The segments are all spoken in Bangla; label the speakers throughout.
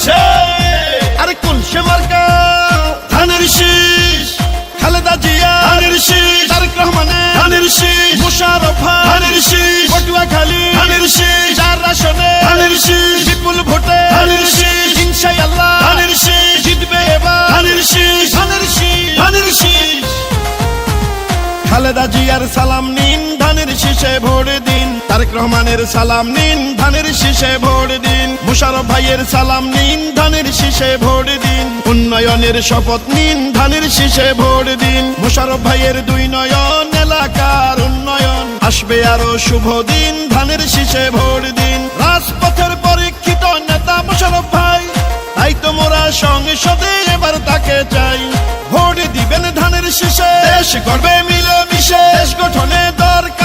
Speaker 1: আছে আরে কোন সে ধানের শীষ খালেদা জিয়া ধানের শীষ তারেক রহমানের ধানের শীষ মুশারফ ধানের শীষ পটুয়াখালী ধানের শীষ চার আসনে ধানের শীষ বিপুল ভোটে ধানের শীষ ইনশাআল্লাহ ধানের শীষ জিতবে এবার ধানের শীষ ধানের শীষ ধানের শীষ খালেদা জিয়ার সালাম নিন ধানের শীষে ভোট দিন তারেক রহমানের সালাম নিন, ধানের শীষে ভোট দিন। মুশারফ ভাইয়ের সালাম নিন, ধানের শীষে ভোট দিন। উন্নয়নের শপথ নিন, ধানের শীষে ভোট দিন। মুশারফ ভাইয়ের দুই নয়ন, এলাকার উন্নয়ন। আসবে আরও শুভ দিন, ধানের শীষে ভোট দিন। রাজপথের পরীক্ষিত নেতা মুশারফ ভাই, তাই তো মোরা সংসদে এবার তাকে চাই। ভোট দিবেন ধানের শীষে, দেশ করবে মিলেমিশে, দেশ গঠনে দরকার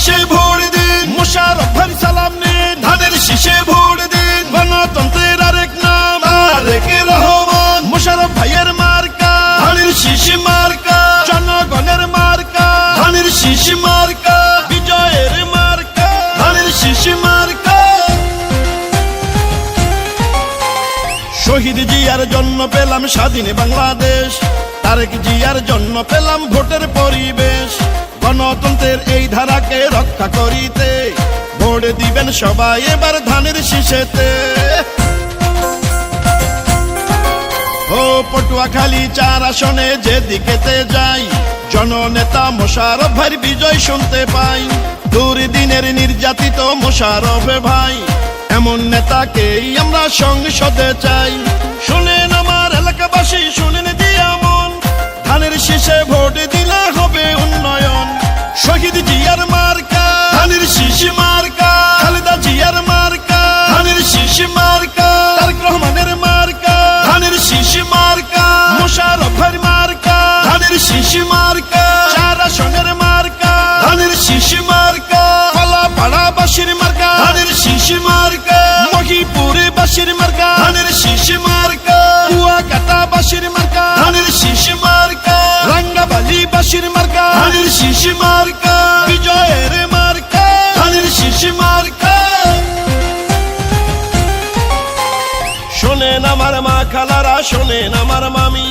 Speaker 1: শীষে ভোট দিন। মুশারফ ভাই সালাম নিন। ধানের শীষে ভোট দিন। গণতন্ত্রের আরেক নাম। আরেক রহমান। মুশারফ ভাইয়ের মার্কা। ধানের শীষ মার্কা। জনগণের মার্কা। ধানের শীষ মার্কা। বিজয়ের মার্কা। ধানের শীষ মার্কা। শহীদ জিয়ার জন্য পেলাম স্বাধীন বাংলাদেশ। তারেক জিয়ার জন্য পেলাম ভোটের পরিবেশ। গণতন্ত্রের এই ধারাকে রক্ষা করিতে ভোট দিবেন সবাই এবার ধানের শীষেতে। ও পটুয়াখালী চার আসনে যেদিকেতে যাই, জননেতা মোশারফ ভাইয়ের বিজয় শুনতে পাই। দুর্দিনের নির্যাতিত মোশারফ ভাই, এমন নেতাকেই আমরা সংসদে চাই। শুনেন শীষ মার্কা, চার আসনের মার্কা, ধানের শীষ মার্কা কলা পাড়া বাসির মার্কা, ধানের শীষ মার্কা, মহিপুরে বাসির মার্কা, ধানের শীষ মার্কা, কুয়াকাটা বাসির মার্কা, ধানের শীষ মার্কা, রাঙ্গাবালি বাসির মার্কা, ধানের শীষ মার্কা, বিজয়ের মার্কা, ধানের শীষ মার্কা। শোনেন আমার মা খালারা, শোনেন আমার মামি।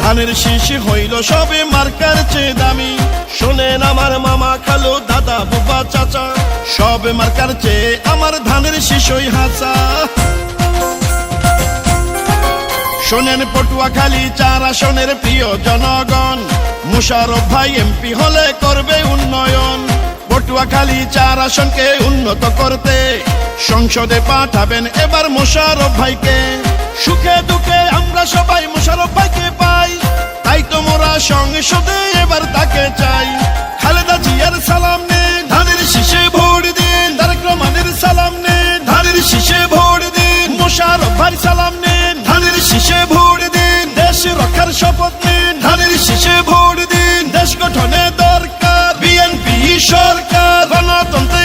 Speaker 1: ধানের শীষ হইল সবে মার্কার চেয়ে দামি। শোনেন আমার মামা খালো দাদা বুবা চাচা, সবে মার্কার চেয়ে আমার ধানের শীষই হাসা শোনেন পটুয়াখালী চার আসনের প্রিয় জনগণ, মুশারফ ভাই এমপি হলে করবে উন্নয়ন। পটুয়াখালী চার আসনকে উন্নত করতে সংসদে পাঠাবেন এবার মোশারফ ভাইকে। সুখে সংসদে এবার তাকে চাই। খালেদা জিয়ার সালাম নে, ধানের শীষে ভোট দিন। তারেক রহমানের সালাম নে, ধানের শীষে ভোট দিন। মোশারফ সালাম নে, ধানের শীষে ভোট দিন। দেশ রক্ষার শপথ নিন ধানের শীষে ভোট দিন। দেশ গঠনে দরকার, বিএনপি সরকার, গণতন্ত্র